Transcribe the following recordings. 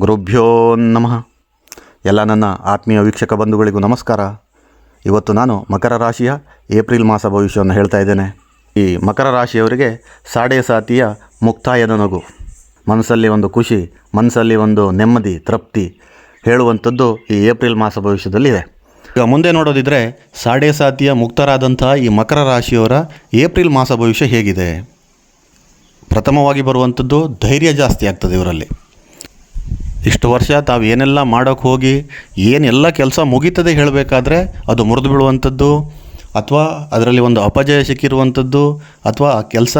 ಗುರುಭ್ಯೋ ನಮಃ. ಎಲ್ಲ ನನ್ನ ಆತ್ಮೀಯ ವೀಕ್ಷಕ ಬಂಧುಗಳಿಗೂ ನಮಸ್ಕಾರ. ಇವತ್ತು ನಾನು ಮಕರ ರಾಶಿಯ ಏಪ್ರಿಲ್ ಮಾಸ ಭವಿಷ್ಯವನ್ನು ಹೇಳ್ತಾ ಇದ್ದೇನೆ. ಈ ಮಕರ ರಾಶಿಯವರಿಗೆ ಸಾಡೆ ಸಾತಿಯ ಮುಕ್ತಾಯದ ನಗು. ಮನಸ್ಸಲ್ಲಿ ಒಂದು ಖುಷಿ, ಮನಸ್ಸಲ್ಲಿ ಒಂದು ನೆಮ್ಮದಿ, ತೃಪ್ತಿ ಹೇಳುವಂಥದ್ದು ಈ ಏಪ್ರಿಲ್ ಮಾಸ ಭವಿಷ್ಯದಲ್ಲಿದೆ ಈಗ ಮುಂದೆ ನೋಡೋದಿದ್ರೆ ಸಾಡೆ ಸಾತಿಯ ಮುಕ್ತರಾದಂತಹ ಈ ಮಕರ ರಾಶಿಯವರ ಏಪ್ರಿಲ್ ಮಾಸ ಭವಿಷ್ಯ ಹೇಗಿದೆ. ಪ್ರಥಮವಾಗಿ ಬರುವಂಥದ್ದು ಧೈರ್ಯ ಜಾಸ್ತಿ ಆಗ್ತದೆ ಇವರಲ್ಲಿ. ಇಷ್ಟು ವರ್ಷ ತಾವು ಏನೆಲ್ಲ ಮಾಡೋಕ್ಕೆ ಹೋಗಿ ಏನೆಲ್ಲ ಕೆಲಸ ಮುಗೀತದೆ ಹೇಳಬೇಕಾದ್ರೆ ಅದು ಮುರಿದು ಬೀಳುವಂಥದ್ದು, ಅಥವಾ ಅದರಲ್ಲಿ ಒಂದು ಅಪಜಯ ಸಿಕ್ಕಿರುವಂಥದ್ದು, ಅಥವಾ ಆ ಕೆಲಸ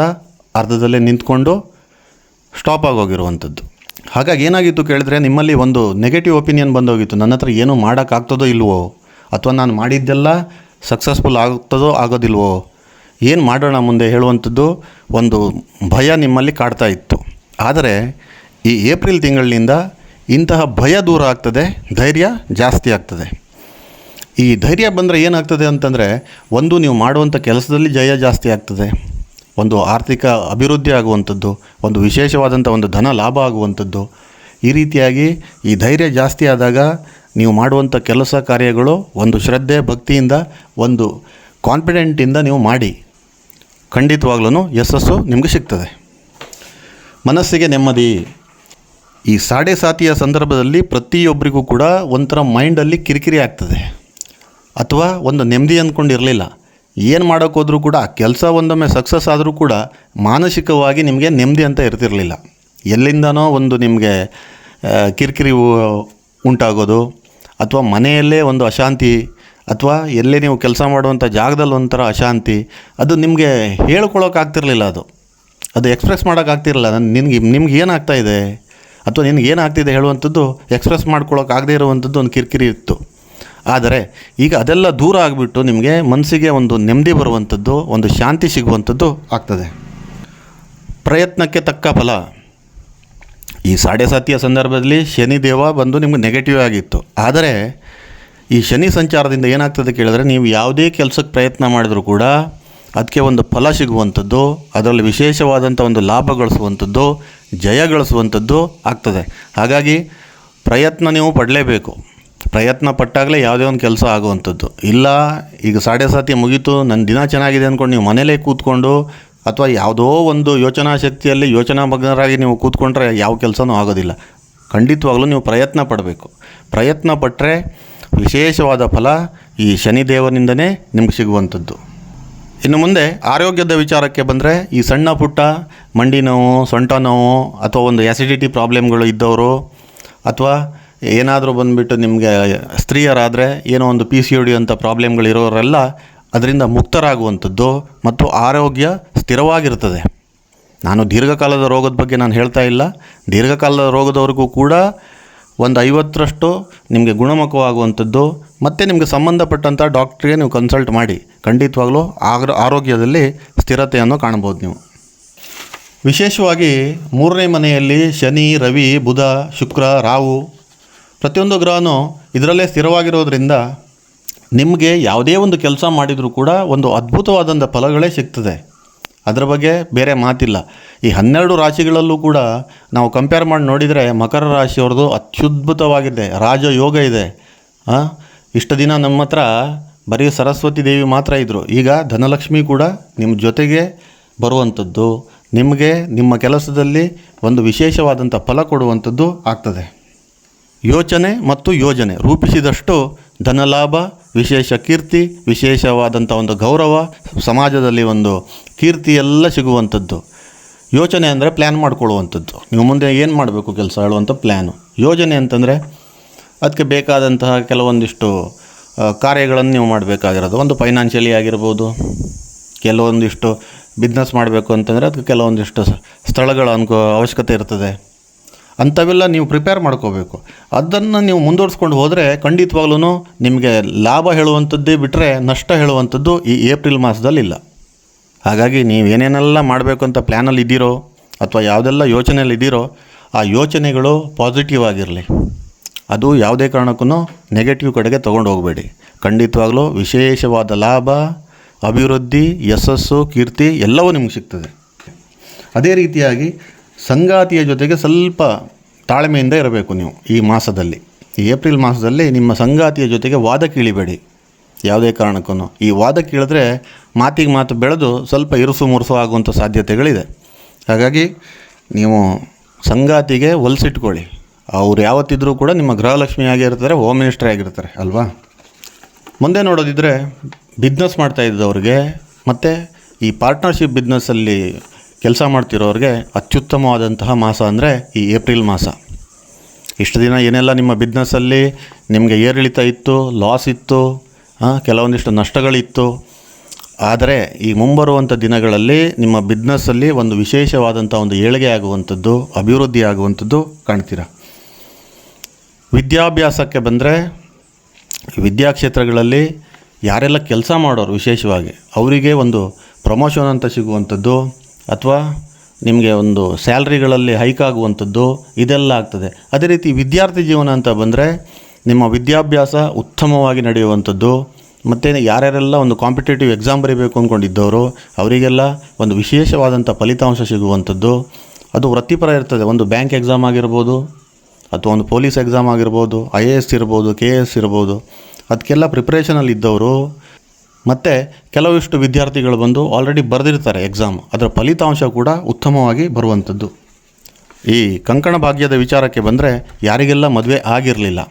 ಅರ್ಧದಲ್ಲೇ ನಿಂತ್ಕೊಂಡು ಸ್ಟಾಪ್ ಆಗೋಗಿರುವಂಥದ್ದು ಹಾಗಾಗಿ ಏನಾಗಿತ್ತು ಕೇಳಿದ್ರೆ ನಿಮ್ಮಲ್ಲಿ ಒಂದು ನೆಗೆಟಿವ್ ಒಪಿನಿಯನ್ ಬಂದೋಗಿತ್ತು. ನನ್ನ ಹತ್ರ ಏನೂ ಮಾಡೋಕ್ಕಾಗ್ತದೋ ಇಲ್ವೋ, ಅಥವಾ ನಾನು ಮಾಡಿದ್ದೆಲ್ಲ ಸಕ್ಸಸ್ಫುಲ್ ಆಗ್ತದೋ ಆಗೋದಿಲ್ವೋ, ಏನು ಮಾಡೋಣ ಮುಂದೆ ಹೇಳುವಂಥದ್ದು ಒಂದು ಭಯ ನಿಮ್ಮಲ್ಲಿ ಕಾಡ್ತಾ ಇತ್ತು. ಆದರೆ ಈ ಏಪ್ರಿಲ್ ತಿಂಗಳಿನಿಂದ ಇಂತಹ ಭಯ ದೂರ ಆಗ್ತದೆ, ಧೈರ್ಯ ಜಾಸ್ತಿ ಆಗ್ತದೆ. ಈ ಧೈರ್ಯ ಬಂದರೆ ಏನಾಗ್ತದೆ ಅಂತಂದರೆ, ಒಂದು ನೀವು ಮಾಡುವಂಥ ಕೆಲಸದಲ್ಲಿ ಜಯ ಜಾಸ್ತಿ ಆಗ್ತದೆ. ಒಂದು ಆರ್ಥಿಕ ಅಭಿವೃದ್ಧಿ ಆಗುವಂಥದ್ದು, ಒಂದು ವಿಶೇಷವಾದಂಥ ಒಂದು ಧನ ಲಾಭ ಆಗುವಂಥದ್ದು. ಈ ರೀತಿಯಾಗಿ ಈ ಧೈರ್ಯ ಜಾಸ್ತಿ ಆದಾಗ ನೀವು ಮಾಡುವಂಥ ಕೆಲಸ ಕಾರ್ಯಗಳು ಒಂದು ಶ್ರದ್ಧೆ, ಭಕ್ತಿಯಿಂದ, ಒಂದು ಕಾನ್ಫಿಡೆಂಟಿಂದ ನೀವು ಮಾಡಿ. ಖಂಡಿತವಾಗ್ಲೂ ಯಶಸ್ಸು ನಿಮಗೆ ಸಿಗ್ತದೆ. ಮನಸ್ಸಿಗೆ ನೆಮ್ಮದಿ ಈ ಸಾಡೆ ಸಾತಿಯ ಸಂದರ್ಭದಲ್ಲಿ ಪ್ರತಿಯೊಬ್ಬರಿಗೂ ಕೂಡ ಒಂಥರ ಮೈಂಡಲ್ಲಿ ಕಿರಿಕಿರಿ ಆಗ್ತದೆ. ಅಥವಾ ಒಂದು ನೆಮ್ಮದಿ ಅಂದ್ಕೊಂಡಿರಲಿಲ್ಲ. ಏನು ಮಾಡೋಕ್ಕೋದ್ರೂ ಕೂಡ ಕೆಲಸ ಒಂದೊಮ್ಮೆ ಸಕ್ಸಸ್ ಆದರೂ ಕೂಡ ಮಾನಸಿಕವಾಗಿ ನಿಮಗೆ ನೆಮ್ಮದಿ ಅಂತ ಇರ್ತಿರಲಿಲ್ಲ. ಎಲ್ಲಿಂದನೋ ಒಂದು ನಿಮಗೆ ಕಿರಿಕಿರಿ ಉಂಟಾಗೋದು, ಅಥವಾ ಮನೆಯಲ್ಲೇ ಒಂದು ಅಶಾಂತಿ, ಅಥವಾ ಎಲ್ಲೇ ನೀವು ಕೆಲಸ ಮಾಡುವಂಥ ಜಾಗದಲ್ಲಿ ಒಂಥರ ಅಶಾಂತಿ, ಅದು ನಿಮಗೆ ಹೇಳ್ಕೊಳೋಕ್ಕಾಗ್ತಿರಲಿಲ್ಲ ಅದು. ಅದು ಎಕ್ಸ್ಪ್ರೆಸ್ ಮಾಡೋಕ್ಕಾಗ್ತಿರಲಿಲ್ಲ ನಿನಗೆ, ನಿಮ್ಗೆ ಏನಾಗ್ತಾ ಇದೆ? ಅಥವಾ ನಿನಗೆ ಏನಾಗ್ತಿದೆ ಹೇಳುವಂಥದ್ದು ಎಕ್ಸ್ಪ್ರೆಸ್ ಮಾಡ್ಕೊಳ್ಳೋಕ್ಕಾಗದೇ ಇರುವಂಥದ್ದು ಒಂದು ಕಿರಿಕಿರಿ ಇತ್ತು. ಆದರೆ ಈಗ ಅದೆಲ್ಲ ದೂರ ಆಗಿಬಿಟ್ಟು ನಿಮಗೆ ಮನಸ್ಸಿಗೆ ಒಂದು ನೆಮ್ಮದಿ ಬರುವಂಥದ್ದು, ಒಂದು ಶಾಂತಿ ಸಿಗುವಂಥದ್ದು ಆಗ್ತದೆ. ಪ್ರಯತ್ನಕ್ಕೆ ತಕ್ಕ ಫಲ. ಈ ಸಾತಿಯ ಸಂದರ್ಭದಲ್ಲಿ ಶನಿದೇವ ಬಂದು ನಿಮಗೆ ನೆಗೆಟಿವ್ ಆಗಿತ್ತು. ಆದರೆ ಈ ಶನಿ ಸಂಚಾರದಿಂದ ಏನಾಗ್ತದೆ ಕೇಳಿದ್ರೆ ನೀವು ಯಾವುದೇ ಕೆಲಸಕ್ಕೆ ಪ್ರಯತ್ನ ಮಾಡಿದರೂ ಕೂಡ ಅದಕ್ಕೆ ಒಂದು ಫಲ ಸಿಗುವಂಥದ್ದು, ಅದರಲ್ಲಿ ವಿಶೇಷವಾದಂಥ ಒಂದು ಲಾಭ ಗಳಿಸುವಂಥದ್ದು ಜಯ ಗಳಿಸುವಂಥದ್ದು ಆಗ್ತದೆ. ಹಾಗಾಗಿ ಪ್ರಯತ್ನ ನೀವು ಪಡಲೇಬೇಕು. ಪ್ರಯತ್ನ ಪಟ್ಟಾಗಲೇ ಯಾವುದೇ ಒಂದು ಕೆಲಸ ಆಗುವಂಥದ್ದು. ಇಲ್ಲ, ಈಗ ಸಾಡೆ ಸಾತಿ ಮುಗೀತು, ನನ್ನ ದಿನ ಚೆನ್ನಾಗಿದೆ ಅಂದ್ಕೊಂಡು ನೀವು ಮನೇಲೇ ಕೂತ್ಕೊಂಡು ಅಥವಾ ಯಾವುದೋ ಒಂದು ಯೋಚನಾ ಶಕ್ತಿಯಲ್ಲಿ ಯೋಚನಾ ಮಗ್ನರಾಗಿ ನೀವು ಕೂತ್ಕೊಂಡ್ರೆ ಯಾವ ಕೆಲಸನೂ ಆಗೋದಿಲ್ಲ. ಖಂಡಿತವಾಗಲೂ ನೀವು ಪ್ರಯತ್ನ ಪಡಬೇಕು. ಪ್ರಯತ್ನ ಪಟ್ಟರೆ ವಿಶೇಷವಾದ ಫಲ ಈ ಶನಿದೇವನಿಂದನೇ ನಿಮ್ಗೆ ಸಿಗುವಂಥದ್ದು. ಇನ್ನು ಮುಂದೆ ಆರೋಗ್ಯದ ವಿಚಾರಕ್ಕೆ ಬಂದರೆ ಈ ಸಣ್ಣ ಪುಟ್ಟ ಮಂಡಿ ನೋವು, ಸೊಂಟ ನೋವು ಅಥವಾ ಒಂದು ಆ್ಯಸಿಡಿಟಿ ಪ್ರಾಬ್ಲಮ್ಗಳು ಇದ್ದವರು ಅಥವಾ ಏನಾದರೂ ಬಂದುಬಿಟ್ಟು ನಿಮಗೆ ಸ್ತ್ರೀಯರಾದರೆ ಏನೋ ಒಂದು ಪಿ ಸಿ ಯು ಡಿ ಅಂತ ಪ್ರಾಬ್ಲಮ್ಗಳಿರೋರೆಲ್ಲ ಅದರಿಂದ ಮುಕ್ತರಾಗುವಂಥದ್ದು ಮತ್ತು ಆರೋಗ್ಯ ಸ್ಥಿರವಾಗಿರ್ತದೆ. ನಾನು ದೀರ್ಘಕಾಲದ ರೋಗದ ಬಗ್ಗೆ ನಾನು ಹೇಳ್ತಾ ಇಲ್ಲ. ದೀರ್ಘಕಾಲದ ರೋಗದವ್ರಿಗೂ ಕೂಡ ಒಂದು ಐವತ್ತರಷ್ಟು ನಿಮಗೆ ಗುಣಮುಖವಾಗುವಂಥದ್ದು, ಮತ್ತು ನಿಮಗೆ ಸಂಬಂಧಪಟ್ಟಂಥ ಡಾಕ್ಟ್ರಿಗೆ ನೀವು ಕನ್ಸಲ್ಟ್ ಮಾಡಿ. ಖಂಡಿತವಾಗ್ಲೂ ಆಗ್ರ, ಆರೋಗ್ಯದಲ್ಲಿ ಸ್ಥಿರತೆಯನ್ನು ಕಾಣ್ಬೋದು ನೀವು. ವಿಶೇಷವಾಗಿ ಮೂರನೇ ಮನೆಯಲ್ಲಿ ಶನಿ, ರವಿ, ಬುಧ, ಶುಕ್ರ, ರಾಹು ಪ್ರತಿಯೊಂದು ಗ್ರಹನೂ ಇದರಲ್ಲೇ ಸ್ಥಿರವಾಗಿರೋದ್ರಿಂದ ನಿಮಗೆ ಯಾವುದೇ ಒಂದು ಕೆಲಸ ಮಾಡಿದರೂ ಕೂಡ ಒಂದು ಅದ್ಭುತವಾದಂಥ ಫಲಗಳೇ ಸಿಗ್ತದೆ. ಅದರ ಬಗ್ಗೆ ಬೇರೆ ಮಾತಿಲ್ಲ. ಈ ಹನ್ನೆರಡು ರಾಶಿಗಳಲ್ಲೂ ಕೂಡ ನಾವು ಕಂಪೇರ್ ಮಾಡಿ ನೋಡಿದರೆ ಮಕರ ರಾಶಿಯವ್ರದ್ದು ಅತ್ಯದ್ಭುತವಾಗಿದೆ. ರಾಜಯೋಗ ಇದೆ. ಇಷ್ಟು ದಿನ ನಮ್ಮ ಹತ್ರ ಬರೀ ಸರಸ್ವತಿ ದೇವಿ ಮಾತ್ರ ಇದ್ದರು ಈಗ ಧನಲಕ್ಷ್ಮಿ ಕೂಡ ನಿಮ್ಮ ಜೊತೆಗೆ ಬರುವಂಥದ್ದು. ನಿಮಗೆ ನಿಮ್ಮ ಕೆಲಸದಲ್ಲಿ ಒಂದು ವಿಶೇಷವಾದಂಥ ಫಲ ಕೊಡುವಂಥದ್ದು ಆಗ್ತದೆ. ಯೋಚನೆ ಮತ್ತು ಯೋಜನೆ ರೂಪಿಸಿದಷ್ಟು ಧನಲಾಭ, ವಿಶೇಷ ಕೀರ್ತಿ, ವಿಶೇಷವಾದಂಥ ಒಂದು ಗೌರವ ಸಮಾಜದಲ್ಲಿ ಒಂದು ಕೀರ್ತಿ ಎಲ್ಲ ಸಿಗುವಂಥದ್ದು. ಯೋಚನೆ ಅಂದರೆ ಪ್ಲ್ಯಾನ್ ಮಾಡ್ಕೊಳ್ಳುವಂಥದ್ದು. ನೀವು ಮುಂದೆ ಏನು ಮಾಡಬೇಕು ಕೆಲಸ ಹೇಳುವಂಥ ಪ್ಲ್ಯಾನು ಯೋಜನೆ ಅಂತಂದರೆ ಅದಕ್ಕೆ ಬೇಕಾದಂತಹ ಕೆಲವೊಂದಿಷ್ಟು ಕಾರ್ಯಗಳನ್ನು ನೀವು ಮಾಡಬೇಕಾಗಿರೋದು. ಒಂದು ಫೈನಾನ್ಷಿಯಲಿ ಆಗಿರ್ಬೋದು, ಕೆಲವೊಂದಿಷ್ಟು ಬಿಸ್ನೆಸ್ ಮಾಡಬೇಕು ಅಂತಂದರೆ ಅದಕ್ಕೆ ಕೆಲವೊಂದಿಷ್ಟು ಸ್ಥಳಗಳ ಅನ್ಕೋ, ಅವಶ್ಯಕತೆ ಇರ್ತದೆ. ಅಂಥವೆಲ್ಲ ನೀವು ಪ್ರಿಪೇರ್ ಮಾಡ್ಕೋಬೇಕು. ಅದನ್ನು ನೀವು ಮುಂದುವರ್ಸ್ಕೊಂಡು ಹೋದರೆ ಖಂಡಿತವಾಗ್ಲೂ ನಿಮಗೆ ಲಾಭ ಹೇಳುವಂಥದ್ದೇ ಬಿಟ್ಟರೆ ನಷ್ಟ ಹೇಳುವಂಥದ್ದು ಈ ಏಪ್ರಿಲ್ ಮಾಸದಲ್ಲಿಲ್ಲ. ಹಾಗಾಗಿ ನೀವು ಏನೇನೆಲ್ಲ ಮಾಡಬೇಕು ಅಂತ ಪ್ಲ್ಯಾನಲ್ಲಿ ಇದ್ದೀರೋ ಅಥವಾ ಯಾವುದೆಲ್ಲ ಯೋಚನೆಯಲ್ಲಿ ಇದ್ದೀರೋ ಆ ಯೋಚನೆಗಳು ಪಾಸಿಟಿವ್ ಆಗಿರಲಿ. ಅದು ಯಾವುದೇ ಕಾರಣಕ್ಕೂ ನೆಗೆಟಿವ್ ಕಡೆಗೆ ತೊಗೊಂಡು ಹೋಗಬೇಡಿ. ಖಂಡಿತವಾಗ್ಲೂ ವಿಶೇಷವಾದ ಲಾಭ, ಅಭಿವೃದ್ಧಿ, ಯಶಸ್ಸು, ಕೀರ್ತಿ ಎಲ್ಲವೂ ನಿಮ್ಗೆ ಸಿಗ್ತದೆ. ಅದೇ ರೀತಿಯಾಗಿ ಸಂಗಾತಿಯ ಜೊತೆಗೆ ಸ್ವಲ್ಪ ತಾಳ್ಮೆಯಿಂದ ಇರಬೇಕು ನೀವು ಈ ಮಾಸದಲ್ಲಿ. ಈ ಏಪ್ರಿಲ್ ಮಾಸದಲ್ಲಿ ನಿಮ್ಮ ಸಂಗಾತಿಯ ಜೊತೆಗೆ ವಾದ ಇಳಿಬೇಡಿ ಯಾವುದೇ ಕಾರಣಕ್ಕೂ ಈ ವಾದ ಕೇಳಿದ್ರೆ ಮಾತಿಗೆ ಮಾತು ಬೆಳೆದು ಸ್ವಲ್ಪ ಇರುಸು ಮುರುಸು ಆಗುವಂಥ ಸಾಧ್ಯತೆಗಳಿದೆ. ಹಾಗಾಗಿ ನೀವು ಸಂಗಾತಿಗೆ ಹೊಲಿಸಿಟ್ಕೊಳ್ಳಿ. ಅವ್ರು ಯಾವತ್ತಿದ್ರೂ ಕೂಡ ನಿಮ್ಮ ಗೃಹಲಕ್ಷ್ಮಿ ಆಗಿರ್ತಾರೆ ಹೋಮ್ ಮಿನಿಸ್ಟ್ರೇ ಆಗಿರ್ತಾರೆ, ಅಲ್ವಾ? ಮುಂದೆ ನೋಡೋದಿದ್ದರೆ ಬಿಸ್ನೆಸ್ ಮಾಡ್ತಾ ಇದ್ದವ್ರಿಗೆ ಮತ್ತು ಈ ಪಾರ್ಟ್ನರ್ಶಿಪ್ ಬಿಸ್ನೆಸ್ಸಲ್ಲಿ ಕೆಲಸ ಮಾಡ್ತಿರೋರಿಗೆ ಅತ್ಯುತ್ತಮವಾದಂತಹ ಮಾಸ ಅಂದರೆ ಈ ಏಪ್ರಿಲ್ ಮಾಸ. ಇಷ್ಟು ದಿನ ಏನೆಲ್ಲ ನಿಮ್ಮ ಬಿಸ್ನೆಸ್ಸಲ್ಲಿ ನಿಮಗೆ ಏರಿಳಿತ ಇತ್ತು ಲಾಸ್ ಇತ್ತು ಕೆಲವೊಂದಿಷ್ಟು ನಷ್ಟಗಳಿತ್ತು. ಆದರೆ ಈ ಮುಂಬರುವಂಥ ದಿನಗಳಲ್ಲಿ ನಿಮ್ಮ ಬಿಸ್ನೆಸ್ಸಲ್ಲಿ ಒಂದು ವಿಶೇಷವಾದಂಥ ಒಂದು ಏಳಿಗೆ ಆಗುವಂಥದ್ದು, ಅಭಿವೃದ್ಧಿ ಆಗುವಂಥದ್ದು ಕಾಣ್ತೀರ? ವಿದ್ಯಾಭ್ಯಾಸಕ್ಕೆ ಬಂದರೆ ವಿದ್ಯಾಕ್ಷೇತ್ರಗಳಲ್ಲಿ ಯಾರೆಲ್ಲ ಕೆಲಸ ಮಾಡೋರು ವಿಶೇಷವಾಗಿ, ಅವರಿಗೆ ಒಂದು ಪ್ರಮೋಷನ್ ಅಂತ ಸಿಗುವಂಥದ್ದು, ಅಥವಾ ನಿಮಗೆ ಒಂದು ಸ್ಯಾಲ್ರಿಗಳಲ್ಲಿ ಹೈಕ್ ಆಗುವಂಥದ್ದು, ಇದೆಲ್ಲ ಆಗ್ತದೆ. ಅದೇ ರೀತಿ ವಿದ್ಯಾರ್ಥಿ ಜೀವನ ಅಂತ ಬಂದರೆ ನಿಮ್ಮ ವಿದ್ಯಾಭ್ಯಾಸ ಉತ್ತಮವಾಗಿ ನಡೆಯುವಂಥದ್ದು, ಮತ್ತು ಯಾರ್ಯಾರೆಲ್ಲ ಒಂದು ಕಾಂಪಿಟೇಟಿವ್ ಎಕ್ಸಾಮ್ ಬರೀಬೇಕು ಅಂದ್ಕೊಂಡಿದ್ದವರು ಅವರಿಗೆಲ್ಲ ಒಂದು ವಿಶೇಷವಾದಂಥ ಫಲಿತಾಂಶ ಸಿಗುವಂಥದ್ದು. ಅದು ವೃತ್ತಿಪರ ಇರ್ತದೆ. ಒಂದು ಬ್ಯಾಂಕ್ ಎಕ್ಸಾಮ್ ಆಗಿರ್ಬೋದು, ಅಥವಾ ಒಂದು ಪೊಲೀಸ್ ಎಕ್ಸಾಮ್ ಆಗಿರ್ಬೋದು ಐ ಎ ಎಸ್ ಇರ್ಬೋದು ಕೆ ಎ ಎಸ್ ಇರ್ಬೋದು ಅದಕ್ಕೆಲ್ಲ ಪ್ರಿಪ್ರೇಷನಲ್ಲಿ ಇದ್ದವರು. ಮತ್ತು ಕೆಲವಿಷ್ಟು ವಿದ್ಯಾರ್ಥಿಗಳು ಬಂದು ಆಲ್ರೆಡಿ ಬರೆದಿರ್ತಾರೆ ಎಕ್ಸಾಮ್ ಅದರ ಫಲಿತಾಂಶ ಕೂಡ ಉತ್ತಮವಾಗಿ ಬರುವಂಥದ್ದು. ಈ ಕಂಕಣ ಭಾಗ್ಯದ ವಿಚಾರಕ್ಕೆ ಬಂದರೆ ಯಾರಿಗೆಲ್ಲ ಮದುವೆ ಆಗಿರಲಿಲ್ಲ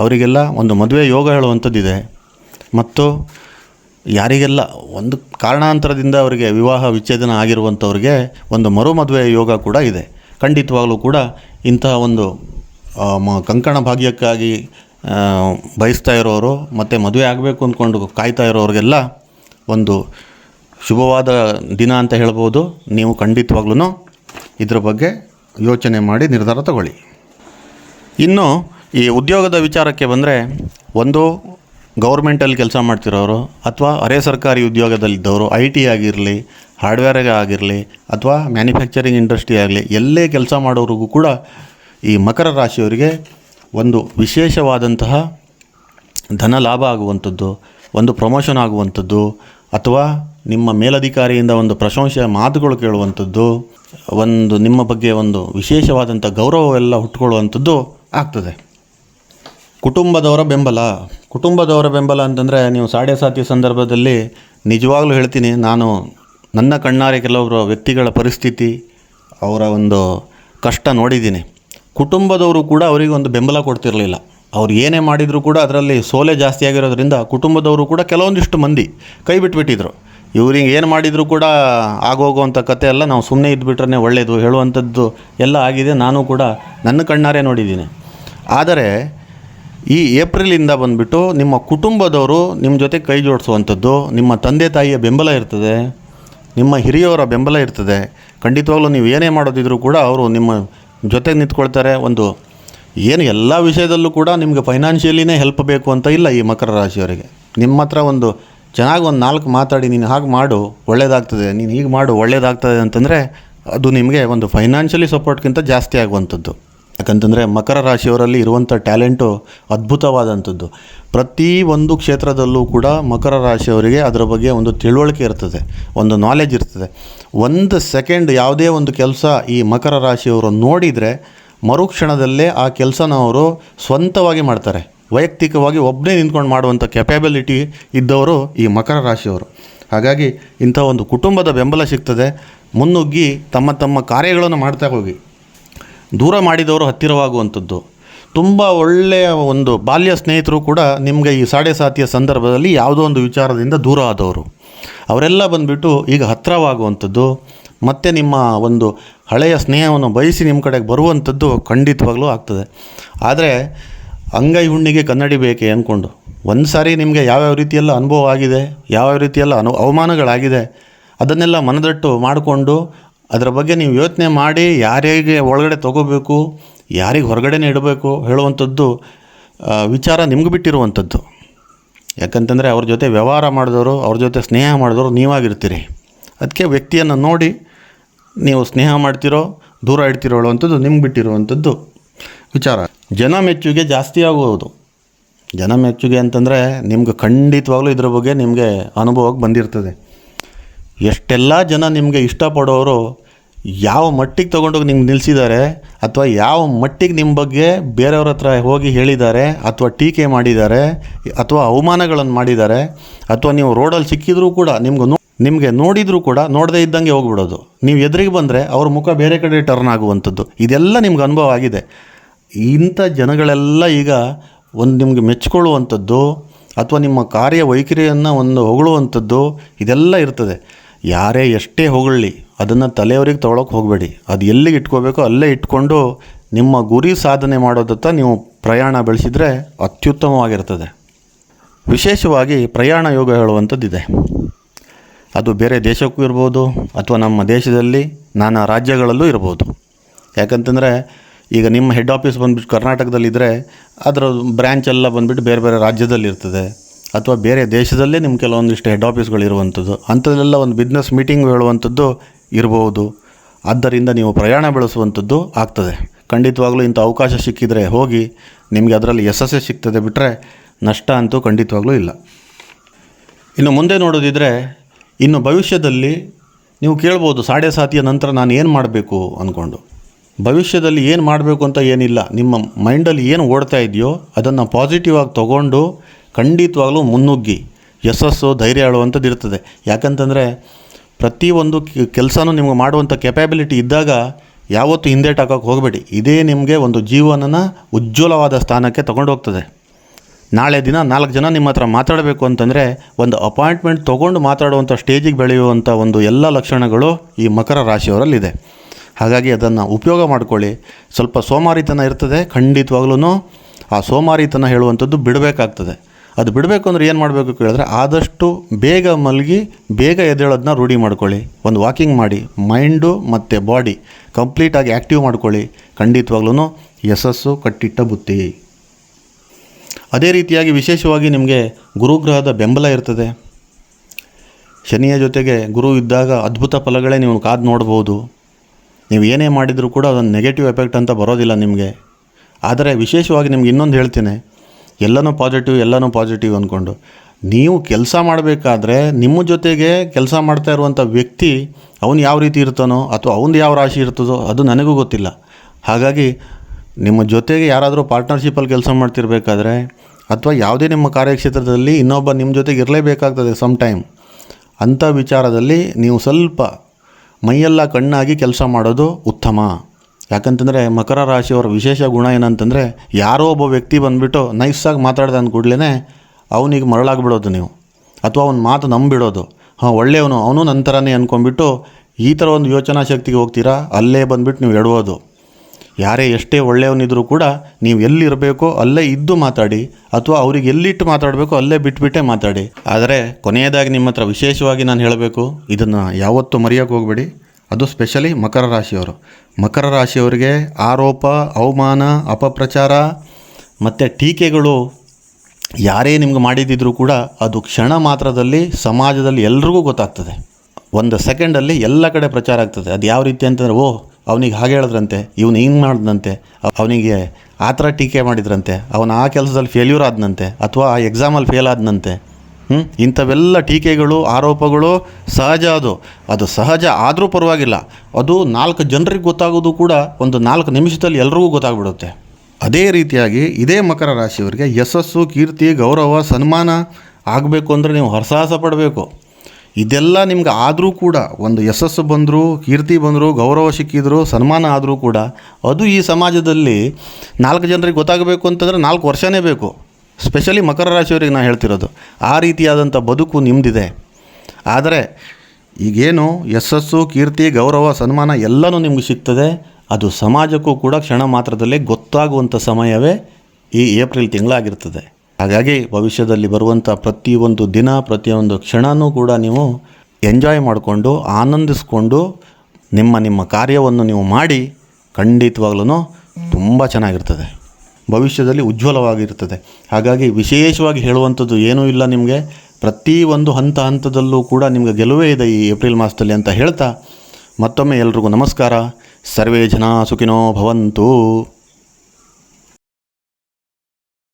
ಅವರಿಗೆಲ್ಲ ಒಂದು ಮದುವೆ ಯೋಗ ಹೇಳುವಂಥದ್ದಿದೆ. ಮತ್ತು ಯಾರಿಗೆಲ್ಲ ಒಂದು ಕಾರಣಾಂತರದಿಂದ ಅವರಿಗೆ ವಿವಾಹ ವಿಚ್ಛೇದನ ಆಗಿರುವಂಥವ್ರಿಗೆ ಒಂದು ಮರು ಮದುವೆ ಯೋಗ ಕೂಡ ಇದೆ. ಖಂಡಿತವಾಗಲೂ ಕೂಡ ಇಂತಹ ಒಂದು ಕಂಕಣ ಭಾಗ್ಯಕ್ಕಾಗಿ ಬಯಸ್ತಾ ಇರೋರು ಮತ್ತು ಮದುವೆ ಆಗಬೇಕು ಅಂದ್ಕೊಂಡು ಕಾಯ್ತಾ ಇರೋರಿಗೆಲ್ಲ ಒಂದು ಶುಭವಾದ ದಿನ ಅಂತ ಹೇಳ್ಬೋದು. ನೀವು ಖಂಡಿತವಾಗ್ಲೂ ಇದ್ರ ಬಗ್ಗೆ ಯೋಚನೆ ಮಾಡಿ ನಿರ್ಧಾರ ತಗೊಳ್ಳಿ. ಇನ್ನು ಈ ಉದ್ಯೋಗದ ವಿಚಾರಕ್ಕೆ ಬಂದರೆ ಒಂದು ಗೌರ್ಮೆಂಟಲ್ಲಿ ಕೆಲಸ ಮಾಡ್ತಿರೋರು ಅಥವಾ ಅರೆ ಸರ್ಕಾರಿ ಉದ್ಯೋಗದಲ್ಲಿದ್ದವರು, ಐ ಟಿ ಆಗಿರಲಿ, ಹಾರ್ಡ್ವೇರ್ಗೆ ಆಗಿರಲಿ ಅಥವಾ ಮ್ಯಾನುಫ್ಯಾಕ್ಚರಿಂಗ್ ಇಂಡಸ್ಟ್ರಿ ಆಗಲಿ, ಎಲ್ಲೇ ಕೆಲಸ ಮಾಡೋರಿಗೂ ಕೂಡ ಈ ಮಕರ ರಾಶಿಯವರಿಗೆ ಒಂದು ವಿಶೇಷವಾದಂತಹ ಧನ ಲಾಭ ಆಗುವಂಥದ್ದು, ಒಂದು ಪ್ರಮೋಷನ್ ಆಗುವಂಥದ್ದು ಅಥವಾ ನಿಮ್ಮ ಮೇಲಧಿಕಾರಿಯಿಂದ ಒಂದು ಪ್ರಶಂಸೆಯ ಮಾತುಗಳು ಕೇಳುವಂಥದ್ದು, ಒಂದು ನಿಮ್ಮ ಬಗ್ಗೆ ಒಂದು ವಿಶೇಷವಾದಂಥ ಗೌರವವೆಲ್ಲ ಹುಟ್ಟುಕೊಳ್ಳುವಂಥದ್ದು ಆಗ್ತದೆ. ಕುಟುಂಬದವರ ಬೆಂಬಲ. ಕುಟುಂಬದವರ ಬೆಂಬಲ ಅಂತಂದರೆ ನೀವು ಸಾಡೆ ಸಾತಿ ಸಂದರ್ಭದಲ್ಲಿ ನಿಜವಾಗ್ಲೂ ಹೇಳ್ತೀನಿ, ನಾನು ನನ್ನ ಕಣ್ಣಾರೆ ಕೆಲವೊಬ್ಬರು ವ್ಯಕ್ತಿಗಳ ಪರಿಸ್ಥಿತಿ, ಅವರ ಒಂದು ಕಷ್ಟ ನೋಡಿದ್ದೀನಿ. ಕುಟುಂಬದವರು ಕೂಡ ಅವರಿಗೆ ಒಂದು ಬೆಂಬಲ ಕೊಡ್ತಿರಲಿಲ್ಲ. ಅವ್ರು ಏನೇ ಮಾಡಿದರೂ ಕೂಡ ಅದರಲ್ಲಿ ಸೋಲೆ ಜಾಸ್ತಿ ಆಗಿರೋದ್ರಿಂದ ಕುಟುಂಬದವರು ಕೂಡ ಕೆಲವೊಂದಿಷ್ಟು ಮಂದಿ ಕೈ ಬಿಟ್ಬಿಟ್ಟಿದ್ರು. ಇವ್ರಿಗೆ ಏನು ಮಾಡಿದರೂ ಕೂಡ ಆಗೋಗುವಂಥ ಕತೆ ಎಲ್ಲ ನಾವು ಸುಮ್ಮನೆ ಇದ್ಬಿಟ್ರೆ ಒಳ್ಳೆಯದು ಹೇಳುವಂಥದ್ದು ಎಲ್ಲ ಆಗಿದೆ, ನಾನು ಕೂಡ ನನ್ನ ಕಣ್ಣಾರೆ ನೋಡಿದ್ದೀನಿ. ಆದರೆ ಈ ಏಪ್ರಿಲಿಂದ ಬಂದುಬಿಟ್ಟು ನಿಮ್ಮ ಕುಟುಂಬದವರು ನಿಮ್ಮ ಜೊತೆ ಕೈ ಜೋಡಿಸುವಂಥದ್ದು, ನಿಮ್ಮ ತಂದೆ ತಾಯಿಯ ಬೆಂಬಲ ಇರ್ತದೆ, ನಿಮ್ಮ ಹಿರಿಯವರ ಬೆಂಬಲ ಇರ್ತದೆ. ಖಂಡಿತವಾಗ್ಲೂ ನೀವು ಏನೇ ಮಾಡೋದಿದ್ರೂ ಕೂಡ ಅವರು ನಿಮ್ಮ ಜೊತೆ ನಿಂತ್ಕೊಳ್ತಾರೆ. ಒಂದು ಏನು ಎಲ್ಲ ವಿಷಯದಲ್ಲೂ ಕೂಡ ನಿಮಗೆ ಫೈನಾನ್ಷಿಯಲಿನೇ ಹೆಲ್ಪ್ ಬೇಕು ಅಂತ ಇಲ್ಲ ಈ ಮಕರ ರಾಶಿಯವರಿಗೆ. ನಿಮ್ಮ ಹತ್ರ ಒಂದು ಚೆನ್ನಾಗಿ ಒಂದು ನಾಲ್ಕು ಮಾತಾಡಿ, ನೀನು ಹಾಗೆ ಮಾಡು, ಒಳ್ಳೇದಾಗ್ತದೆ, ನೀನು ಹೀಗೆ ಮಾಡು, ಒಳ್ಳೇದಾಗ್ತದೆ ಅಂತಂದರೆ ಅದು ನಿಮಗೆ ಒಂದು ಫೈನಾನ್ಷಿಯಲಿ ಸಪೋರ್ಟ್ಗಿಂತ ಜಾಸ್ತಿ ಆಗುವಂಥದ್ದು. ಯಾಕಂತಂದರೆ ಮಕರ ರಾಶಿಯವರಲ್ಲಿ ಇರುವಂಥ ಟ್ಯಾಲೆಂಟು ಅದ್ಭುತವಾದಂಥದ್ದು. ಪ್ರತಿ ಒಂದು ಕ್ಷೇತ್ರದಲ್ಲೂ ಕೂಡ ಮಕರ ರಾಶಿಯವರಿಗೆ ಅದರ ಬಗ್ಗೆ ಒಂದು ತಿಳುವಳಿಕೆ ಇರ್ತದೆ, ಒಂದು ನಾಲೆಜ್ ಇರ್ತದೆ. ಒಂದು ಸೆಕೆಂಡ್ ಯಾವುದೇ ಒಂದು ಕೆಲಸ ಈ ಮಕರ ರಾಶಿಯವರು ನೋಡಿದರೆ ಮರುಕ್ಷಣದಲ್ಲೇ ಆ ಕೆಲಸನ ಅವರು ಸ್ವಂತವಾಗಿ ಮಾಡ್ತಾರೆ. ವೈಯಕ್ತಿಕವಾಗಿ ಒಬ್ಬನೇ ನಿಂತ್ಕೊಂಡು ಮಾಡುವಂಥ ಕೆಪಬಿಲಿಟಿ ಇದ್ದವರು ಈ ಮಕರ ರಾಶಿಯವರು. ಹಾಗಾಗಿ ಇಂಥ ಒಂದು ಕುಟುಂಬದ ಬೆಂಬಲ ಸಿಗ್ತದೆ. ಮುನ್ನುಗ್ಗಿ ತಮ್ಮ ತಮ್ಮ ಕಾರ್ಯಗಳನ್ನು ಮಾಡ್ತಾ ಹೋಗಿ. ದೂರ ಮಾಡಿದವರು ಹತ್ತಿರವಾಗುವಂಥದ್ದು. ತುಂಬ ಒಳ್ಳೆಯ ಒಂದು ಬಾಲ್ಯ ಸ್ನೇಹಿತರು ಕೂಡ ನಿಮಗೆ ಈ ಸಾಡೆ ಸಾತಿಯ ಸಂದರ್ಭದಲ್ಲಿ ಯಾವುದೋ ಒಂದು ವಿಚಾರದಿಂದ ದೂರ ಆದವರು. ಅವರೆಲ್ಲ ಬಂದುಬಿಟ್ಟು ಈಗ ಹತ್ತಿರವಾಗುವಂಥದ್ದು, ಮತ್ತು ನಿಮ್ಮ ಒಂದು ಹಳೆಯ ಸ್ನೇಹವನ್ನು ಬಯಸಿ ನಿಮ್ಮ ಕಡೆಗೆ ಬರುವಂಥದ್ದು ಖಂಡಿತವಾಗ್ಲೂ ಆಗ್ತದೆ. ಆದರೆ, ಅಂಗೈ ಹುಣ್ಣಿಗೆ ಕನ್ನಡಿ ಬೇಕೆ ಅಂದ್ಕೊಂಡು ಒಂದು ಸಾರಿ ನಿಮಗೆ ಯಾವ್ಯಾವ ರೀತಿಯೆಲ್ಲ ಅನುಭವ ಆಗಿದೆ, ಯಾವ್ಯಾವ ರೀತಿಯೆಲ್ಲ ಅನು, ಅವಮಾನಗಳಾಗಿದೆ, ಅದನ್ನೆಲ್ಲ ಮನದಟ್ಟು ಮಾಡಿಕೊಂಡು ಅದರ ಬಗ್ಗೆ ನೀವು ಯೋಚನೆ ಮಾಡಿ, ಯಾರಿಗೆ ಒಳಗಡೆ ತಗೋಬೇಕು, ಯಾರಿಗೆ ಹೊರಗಡೆನೇ ಇಡಬೇಕು ಹೇಳುವಂಥದ್ದು ವಿಚಾರ ನಿಮ್ಗೆ ಬಿಟ್ಟಿರುವಂಥದ್ದು. ಯಾಕಂತಂದರೆ ಅವ್ರ ಜೊತೆ ವ್ಯವಹಾರ ಮಾಡಿದವರು, ಅವ್ರ ಜೊತೆ ಸ್ನೇಹ ಮಾಡಿದವರು ನೀವಾಗಿರ್ತೀರಿ. ಅದಕ್ಕೆ ವ್ಯಕ್ತಿಯನ್ನು ನೋಡಿ ನೀವು ಸ್ನೇಹ ಮಾಡ್ತಿರೋ, ದೂರ ಇಡ್ತಿರೋ ಹೇಳುವಂಥದ್ದು ನಿಮ್ಗೆ ಬಿಟ್ಟಿರುವಂಥದ್ದು ವಿಚಾರ. ಜನ ಮೆಚ್ಚುಗೆ ಜಾಸ್ತಿ ಆಗುವುದು. ಜನ ಮೆಚ್ಚುಗೆ ಅಂತಂದರೆ ನಿಮ್ಗೆ ಖಂಡಿತವಾಗ್ಲೂ ಇದ್ರ ಬಗ್ಗೆ ನಿಮಗೆ ಅನುಭವಕ್ಕೆ ಬಂದಿರ್ತದೆ. ಎಷ್ಟೆಲ್ಲ ಜನ ನಿಮಗೆ ಇಷ್ಟಪಡೋರು ಯಾವ ಮಟ್ಟಿಗೆ ತೊಗೊಂಡೋಗಿ ನಿಮ್ಗೆ ನಿಲ್ಲಿಸಿದ್ದಾರೆ ಅಥವಾ ಯಾವ ಮಟ್ಟಿಗೆ ನಿಮ್ಮ ಬಗ್ಗೆ ಬೇರೆಯವ್ರ ಹತ್ರ ಹೋಗಿ ಹೇಳಿದ್ದಾರೆ ಅಥವಾ ಟೀಕೆ ಮಾಡಿದ್ದಾರೆ ಅಥವಾ ಅವಮಾನಗಳನ್ನು ಮಾಡಿದ್ದಾರೆ ಅಥವಾ ನೀವು ರೋಡಲ್ಲಿ ಸಿಕ್ಕಿದ್ರೂ ಕೂಡ ನಿಮ್ಗೆ ನಿಮಗೆ ನೋಡಿದರೂ ಕೂಡ ನೋಡದೇ ಇದ್ದಂಗೆ ಹೋಗ್ಬಿಡೋದು. ನೀವು ಎದುರಿಗೆ ಬಂದರೆ ಅವ್ರ ಮುಖ ಬೇರೆ ಕಡೆ ಟರ್ನ್ ಆಗುವಂಥದ್ದು. ಇದೆಲ್ಲ ನಿಮ್ಗೆ ಅನುಭವ ಆಗಿದೆ. ಇಂಥ ಜನಗಳೆಲ್ಲ ಈಗ ಒಂದು ನಿಮಗೆ ಮೆಚ್ಕೊಳ್ಳುವಂಥದ್ದು ಅಥವಾ ನಿಮ್ಮ ಕಾರ್ಯ ವೈಖರಿಯನ್ನು ಒಂದು ಹೊಗಳುವಂಥದ್ದು ಇದೆಲ್ಲ ಇರ್ತದೆ. ಯಾರೇ ಎಷ್ಟೇ ಹೊಗಳಿ ಅದನ್ನು ತಲೆಯವರಿಗೆ ತೊಗೊಳಕ್ಕೆ ಹೋಗಬೇಡಿ. ಅದು ಎಲ್ಲಿಗೆ ಇಟ್ಕೋಬೇಕೋ ಅಲ್ಲೇ ಇಟ್ಕೊಂಡು ನಿಮ್ಮ ಗುರಿ ಸಾಧನೆ ಮಾಡೋದತ್ತ ನೀವು ಪ್ರಯಾಣ ಬೆಳೆಸಿದರೆ ಅತ್ಯುತ್ತಮವಾಗಿರ್ತದೆ. ವಿಶೇಷವಾಗಿ ಪ್ರಯಾಣ ಯೋಗ ಹೇಳುವಂಥದ್ದಿದೆ. ಅದು ಬೇರೆ ದೇಶಕ್ಕೂ ಇರ್ಬೋದು, ಅಥವಾ ನಮ್ಮ ದೇಶದಲ್ಲಿ ನಾನಾ ರಾಜ್ಯಗಳಲ್ಲೂ ಇರ್ಬೋದು. ಯಾಕಂತಂದರೆ ಈಗ ನಿಮ್ಮ ಹೆಡ್ ಆಫೀಸ್ ಬಂದುಬಿಟ್ಟು ಕರ್ನಾಟಕದಲ್ಲಿದ್ದರೆ ಅದರ ಬ್ರ್ಯಾಂಚ್ ಎಲ್ಲ ಬಂದುಬಿಟ್ಟು ಬೇರೆ ಬೇರೆ ರಾಜ್ಯದಲ್ಲಿ ಇರ್ತದೆ ಅಥವಾ ಬೇರೆ ದೇಶದಲ್ಲೇ ನಿಮ್ಮ ಕೆಲವೊಂದಿಷ್ಟು ಹೆಡ್ ಆಫೀಸ್ಗಳು ಇರುವಂಥದ್ದು ಅಂಥದ್ದೆಲ್ಲ ಒಂದು ಬಿಸ್ನೆಸ್ ಮೀಟಿಂಗ್ ಹೇಳುವಂಥದ್ದು ಇರಬಹುದು ಆದ್ದರಿಂದ ನೀವು ಪ್ರಯಾಣ ಬೆಳೆಸುವಂಥದ್ದು ಆಗ್ತದೆ. ಖಂಡಿತವಾಗ್ಲೂ ಇಂಥ ಅವಕಾಶ ಸಿಕ್ಕಿದರೆ ಹೋಗಿ, ನಿಮಗೆ ಅದರಲ್ಲಿ ಯಶಸ್ಸೇ ಸಿಗ್ತದೆ ಬಿಟ್ಟರೆ ನಷ್ಟ ಅಂತೂ ಖಂಡಿತವಾಗ್ಲೂ ಇಲ್ಲ. ಇನ್ನು ಮುಂದೆ ನೋಡೋದಿದ್ರೆ, ಇನ್ನು ಭವಿಷ್ಯದಲ್ಲಿ ನೀವು ಕೇಳ್ಬೋದು, ಸಾಡೆ ಸಾತಿಯ ನಂತರ ನಾನು ಏನು ಮಾಡಬೇಕು ಅಂದ್ಕೊಂಡು ಭವಿಷ್ಯದಲ್ಲಿ ಏನು ಮಾಡಬೇಕು ಅಂತ ಏನಿಲ್ಲ, ನಿಮ್ಮ ಮೈಂಡಲ್ಲಿ ಏನು ಓಡ್ತಾ ಇದೆಯೋ ಅದನ್ನು ಪಾಸಿಟಿವ್ ಆಗಿ ತೊಗೊಂಡು ಖಂಡಿತವಾಗ್ಲೂ ಮುನ್ನುಗ್ಗಿ, ಯಶಸ್ಸು, ಧೈರ್ಯ ಹೇಳುವಂಥದ್ದು ಇರ್ತದೆ. ಯಾಕಂತಂದರೆ ಪ್ರತಿಯೊಂದು ಕೆಲಸನೂ ನಿಮ್ಗೆ ಮಾಡುವಂಥ ಕೆಪ್ಯಾಬಿಲಿಟಿ ಇದ್ದಾಗ ಯಾವತ್ತೂ ಹಿಂದೇಟ್ ಹಾಕೋಕ್ಕೆ ಹೋಗಬೇಡಿ. ಇದೇ ನಿಮಗೆ ಒಂದು ಜೀವನನ ಉಜ್ವಲವಾದ ಸ್ಥಾನಕ್ಕೆ ತಗೊಂಡೋಗ್ತದೆ ನಾಳೆ ದಿನ ನಾಲ್ಕು ಜನ ನಿಮ್ಮ ಹತ್ರ ಮಾತಾಡಬೇಕು ಅಂತಂದರೆ ಒಂದು ಅಪಾಯಿಂಟ್ಮೆಂಟ್ ತೊಗೊಂಡು ಮಾತಾಡುವಂಥ ಸ್ಟೇಜಿಗೆ ಬೆಳೆಯುವಂಥ ಒಂದು ಎಲ್ಲ ಲಕ್ಷಣಗಳು ಈ ಮಕರ ರಾಶಿಯವರಲ್ಲಿದೆ. ಹಾಗಾಗಿ ಅದನ್ನು ಉಪಯೋಗ ಮಾಡ್ಕೊಳ್ಳಿ. ಸ್ವಲ್ಪ ಸೋಮಾರಿತನ ಇರ್ತದೆ ಖಂಡಿತವಾಗ್ಲೂ ಆ ಸೋಮಾರಿತನ ಹೇಳುವಂಥದ್ದು ಬಿಡಬೇಕಾಗ್ತದೆ. ಅದು ಬಿಡಬೇಕು ಅಂದರೆ ಏನು ಮಾಡಬೇಕು ಕೇಳಿದ್ರೆ ಆದಷ್ಟು ಬೇಗ ಮಲಗಿ, ಬೇಗ ಎದ್ದೇಳೋದನ್ನ ರೂಢಿ ಮಾಡ್ಕೊಳ್ಳಿ. ಒಂದು ವಾಕಿಂಗ್ ಮಾಡಿ ಮೈಂಡು ಮತ್ತು ಬಾಡಿ ಕಂಪ್ಲೀಟಾಗಿ ಆ್ಯಕ್ಟಿವ್ ಮಾಡ್ಕೊಳ್ಳಿ. ಖಂಡಿತವಾಗ್ಲೂ ಯಶಸ್ಸು ಕಟ್ಟಿಟ್ಟ ಬುತ್ತಿ ಅದೇ ರೀತಿಯಾಗಿ ವಿಶೇಷವಾಗಿ ನಿಮಗೆ ಗುರುಗ್ರಹದ ಬೆಂಬಲ ಇರ್ತದೆ. ಶನಿಯ ಜೊತೆಗೆ ಗುರು ಇದ್ದಾಗ ಅದ್ಭುತ ಫಲಗಳೇ ನೀವು ಕಾದು ನೋಡ್ಬೋದು. ನೀವು ಏನೇ ಮಾಡಿದರೂ ಕೂಡ ಅದೊಂದು ನೆಗೆಟಿವ್ ಎಫೆಕ್ಟ್ ಅಂತ ಬರೋದಿಲ್ಲ ನಿಮಗೆ. ಆದರೆ ವಿಶೇಷವಾಗಿ ನಿಮ್ಗೆ ಇನ್ನೊಂದು ಹೇಳ್ತೀನಿ. ಎಲ್ಲನೂ ಪಾಸಿಟಿವ್ ಎಲ್ಲನೂ ಪಾಸಿಟಿವ್ ಅಂದ್ಕೊಂಡು ನೀವು ಕೆಲಸ ಮಾಡಬೇಕಾದ್ರೆ ನಿಮ್ಮ ಜೊತೆಗೆ ಕೆಲಸ ಮಾಡ್ತಾ ಇರುವಂಥ ವ್ಯಕ್ತಿ ಅವನು ಯಾವ ರೀತಿ ಇರ್ತಾನೋ ಅಥವಾ ಅವನು ಯಾವ ರಾಶಿ ಇರ್ತದೋ ಅದು ನನಗೂ ಗೊತ್ತಿಲ್ಲ. ಹಾಗಾಗಿ ನಿಮ್ಮ ಜೊತೆಗೆ ಯಾರಾದರೂ ಪಾರ್ಟ್ನರ್ಶಿಪ್ಪಲ್ಲಿ ಕೆಲಸ ಮಾಡ್ತಿರ್ಬೇಕಾದ್ರೆ ಅಥವಾ ಯಾವುದೇ ನಿಮ್ಮ ಕಾರ್ಯಕ್ಷೇತ್ರದಲ್ಲಿ ಇನ್ನೊಬ್ಬ ನಿಮ್ಮ ಜೊತೆಗೆ ಇರಲೇಬೇಕಾಗ್ತದೆ ಸಮ್ ಟೈಮ್ ಅಂಥ ವಿಚಾರದಲ್ಲಿ ನೀವು ಸ್ವಲ್ಪ ಮೈಯೆಲ್ಲ ಕಣ್ಣಾಗಿ ಕೆಲಸ ಮಾಡೋದು ಉತ್ತಮ. ಯಾಕಂತಂದರೆ ಮಕರ ರಾಶಿಯವರ ವಿಶೇಷ ಗುಣ ಏನಂತಂದರೆ ಯಾರೋ ಒಬ್ಬ ವ್ಯಕ್ತಿ ಬಂದುಬಿಟ್ಟು ನೈಸಾಗಿ ಮಾತಾಡ್ದೆ ಅಂದ ಕೂಡಲೇ ಅವನಿಗೆ ಮರಳಾಗ್ಬಿಡೋದು ನೀವು. ಅಥವಾ ಅವ್ನ ಮಾತು ನಂಬಿಡೋದು. ಹಾಂ, ಒಳ್ಳೆಯವನು, ಅವನು ನಂತರನೇ ಅಂದ್ಕೊಂಡ್ಬಿಟ್ಟು ಈ ಥರ ಒಂದು ಯೋಚನಾ ಶಕ್ತಿಗೆ ಹೋಗ್ತೀರಾ? ಅಲ್ಲೇ ಬಂದುಬಿಟ್ಟು ನೀವು ಎಡವೋದು. ಯಾರೇ ಎಷ್ಟೇ ಒಳ್ಳೆಯವನಿದ್ರೂ ಕೂಡ ನೀವು ಎಲ್ಲಿರಬೇಕೋ ಅಲ್ಲೇ ಇದ್ದು ಮಾತಾಡಿ. ಅಥವಾ ಅವ್ರಿಗೆ ಎಲ್ಲಿಟ್ಟು ಮಾತಾಡಬೇಕೋ ಅಲ್ಲೇ ಬಿಟ್ಬಿಟ್ಟೇ ಮಾತಾಡಿ. ಆದರೆ ಕೊನೆಯದಾಗಿ ನಿಮ್ಮ ಹತ್ರ ವಿಶೇಷವಾಗಿ ನಾನು ಹೇಳಬೇಕು, ಇದನ್ನು ಯಾವತ್ತೂ ಮರೆಯೋಕೆ ಹೋಗಬೇಡಿ. ಅದು ಸ್ಪೆಷಲಿ ಮಕರ ರಾಶಿಯವರು. ಮಕರ ರಾಶಿಯವರಿಗೆ ಆರೋಪ, ಅವಮಾನ, ಅಪಪ್ರಚಾರ ಮತ್ತು ಟೀಕೆಗಳು ಯಾರೇ ನಿಮ್ಗೆ ಮಾಡಿದಿದ್ರೂ ಕೂಡ ಅದು ಕ್ಷಣ ಮಾತ್ರದಲ್ಲಿ ಸಮಾಜದಲ್ಲಿ ಎಲ್ರಿಗೂ ಗೊತ್ತಾಗ್ತದೆ. ಒಂದು ಸೆಕೆಂಡಲ್ಲಿ ಎಲ್ಲ ಕಡೆ ಪ್ರಚಾರ ಆಗ್ತದೆ. ಅದು ಯಾವ ರೀತಿ ಅಂತಂದರೆ, ಓ, ಅವನಿಗೆ ಹಾಗೆ ಹೇಳಿದ್ರಂತೆ, ಇವನು ಹಿಂಗೆ ಮಾಡಿದಂತೆ, ಅವನಿಗೆ ಆ ಥರ ಟೀಕೆ ಮಾಡಿದ್ರಂತೆ, ಅವನು ಆ ಕೆಲಸದಲ್ಲಿ ಫೇಲ್ಯೂರ್ ಆದನಂತೆ, ಅಥವಾ ಆ ಎಕ್ಸಾಮಲ್ಲಿ ಫೇಲ್ ಆದನಂತೆ ಇಂಥವೆಲ್ಲ ಟೀಕೆಗಳು, ಆರೋಪಗಳು ಸಹಜ ಅದು. ಅದು ಸಹಜ ಆದರೂ ಪರವಾಗಿಲ್ಲ. ಅದು ನಾಲ್ಕು ಜನರಿಗೆ ಗೊತ್ತಾಗೋದು ಕೂಡ ಒಂದು ನಾಲ್ಕು ನಿಮಿಷದಲ್ಲಿ ಎಲ್ರಿಗೂ ಗೊತ್ತಾಗ್ಬಿಡುತ್ತೆ. ಅದೇ ರೀತಿಯಾಗಿ ಇದೇ ಮಕರ ರಾಶಿಯವರಿಗೆ ಯಶಸ್ಸು, ಕೀರ್ತಿ, ಗೌರವ, ಸನ್ಮಾನ ಆಗಬೇಕು ಅಂದರೆ ನೀವು ಹರಸಾಹಸ ಪಡಬೇಕು. ಇದೆಲ್ಲ ನಿಮ್ಗೆ ಆದರೂ ಕೂಡ ಒಂದು ಯಶಸ್ಸು ಬಂದರೂ, ಕೀರ್ತಿ ಬಂದರೂ, ಗೌರವ ಸಿಕ್ಕಿದ್ರು, ಸನ್ಮಾನ ಆದರೂ ಕೂಡ ಅದು ಈ ಸಮಾಜದಲ್ಲಿ ನಾಲ್ಕು ಜನರಿಗೆ ಗೊತ್ತಾಗಬೇಕು ಅಂತಂದರೆ ನಾಲ್ಕು ವರ್ಷನೇ ಬೇಕು. ಸ್ಪೆಷಲಿ ಮಕರ ರಾಶಿಯವರಿಗೆ ನಾನು ಹೇಳ್ತಿರೋದು. ಆ ರೀತಿಯಾದಂಥ ಬದುಕು ನಿಮ್ಮದಿದೆ ಆದರೆ ಈಗೇನು ಯಶಸ್ಸು, ಕೀರ್ತಿ, ಗೌರವ, ಸನ್ಮಾನ ಎಲ್ಲನೂ ನಿಮಗೆ ಸಿಗ್ತದೆ. ಅದು ಸಮಾಜಕ್ಕೂ ಕೂಡ ಕ್ಷಣ ಮಾತ್ರದಲ್ಲೇ ಗೊತ್ತಾಗುವಂಥ ಸಮಯವೇ ಈ ಏಪ್ರಿಲ್ ತಿಂಗಳಾಗಿರ್ತದೆ. ಹಾಗಾಗಿ ಭವಿಷ್ಯದಲ್ಲಿ ಬರುವಂಥ ಪ್ರತಿಯೊಂದು ದಿನ, ಪ್ರತಿಯೊಂದು ಕ್ಷಣನೂ ಕೂಡ ನೀವು ಎಂಜಾಯ್ ಮಾಡಿಕೊಂಡು, ಆನಂದಿಸ್ಕೊಂಡು ನಿಮ್ಮ ನಿಮ್ಮ ಕಾರ್ಯವನ್ನು ನೀವು ಮಾಡಿ ಖಂಡಿತವಾಗ್ಲೂ ತುಂಬ ಚೆನ್ನಾಗಿರ್ತದೆ. ಭವಿಷ್ಯದಲ್ಲಿ ಉಜ್ವಲವಾಗಿರ್ತದೆ ಹಾಗಾಗಿ ವಿಶೇಷವಾಗಿ ಹೇಳುವಂಥದ್ದು ಏನೂ ಇಲ್ಲ ನಿಮಗೆ. ಪ್ರತಿ ಒಂದು ಹಂತ ಹಂತದಲ್ಲೂ ಕೂಡ ನಿಮಗೆ ಗೆಲುವೇ ಇದೆ ಈ ಏಪ್ರಿಲ್ ಮಾಸದಲ್ಲಿ ಅಂತ ಹೇಳ್ತಾ ಮತ್ತೊಮ್ಮೆ ಎಲ್ರಿಗೂ ನಮಸ್ಕಾರ. ಸರ್ವೇ ಜನ ಸುಖಿನೋ ಭವಂತು.